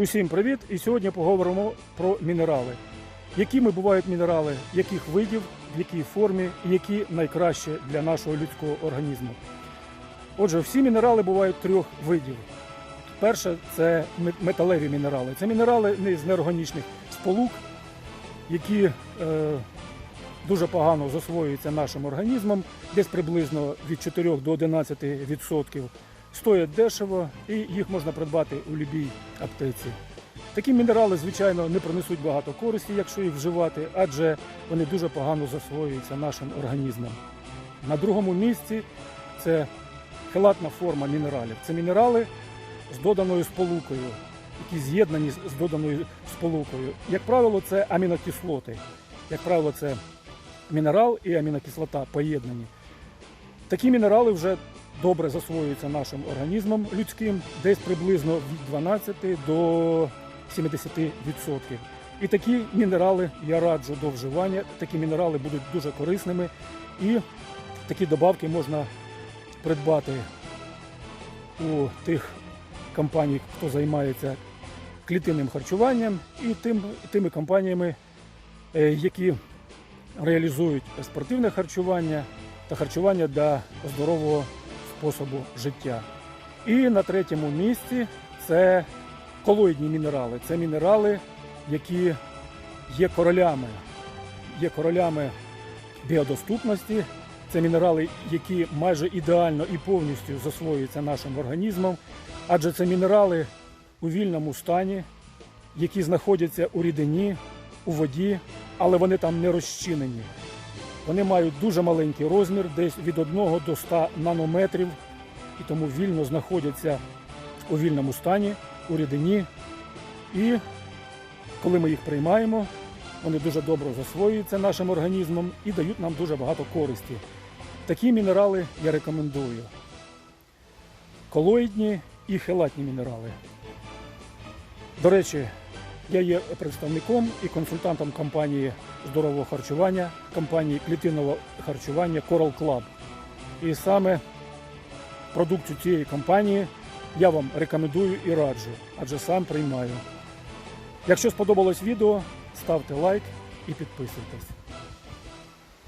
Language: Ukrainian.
Усім привіт! І сьогодні поговоримо про мінерали. Якими бувають мінерали, яких видів, в якій формі і які найкраще для нашого людського організму. Отже, всі мінерали бувають трьох видів. Перше це металеві мінерали. Це мінерали не з неорганічних сполук, які е, дуже погано засвоюються нашим організмом, десь приблизно від 4 до 11 відсотків. Стоять дешево і їх можна придбати у будь-якій аптеці. Такі мінерали, звичайно, не принесуть багато користі, якщо їх вживати, адже вони дуже погано засвоюються нашим організмом. На другому місці це хелатна форма мінералів. Це мінерали з доданою сполукою, які з'єднані з доданою сполукою. Як правило, це амінокислоти. Як правило, це мінерал і амінокислота поєднані. Такі мінерали вже добре засвоюються нашим організмом людським, десь приблизно від 12 до 70%. І такі мінерали я раджу до вживання. Такі мінерали будуть дуже корисними і такі добавки можна придбати у тих компаній, хто займається клітинним харчуванням, і тим, тими компаніями, е, які реалізують спортивне харчування та харчування для здорового способу життя. І на третьому місці це колоїдні мінерали. Це мінерали, які є королями, є королями біодоступності. Це мінерали, які майже ідеально і повністю засвоюються нашим організмом, адже це мінерали у вільному стані, які знаходяться у рідині, у воді, але вони там не розчинені. Вони мають дуже маленький розмір, десь від 1 до 100 нанометрів, і тому вільно знаходяться у вільному стані, у рідині. І коли ми їх приймаємо, вони дуже добре засвоюються нашим організмом і дають нам дуже багато користі. Такі мінерали я рекомендую. Колоїдні і хелатні мінерали. До речі, я є представником і консультантом компанії здорового харчування, компанії клітинного харчування Coral Club. І саме продукцію цієї компанії я вам рекомендую і раджу, адже сам приймаю. Якщо сподобалось відео, ставте лайк і підписуйтесь.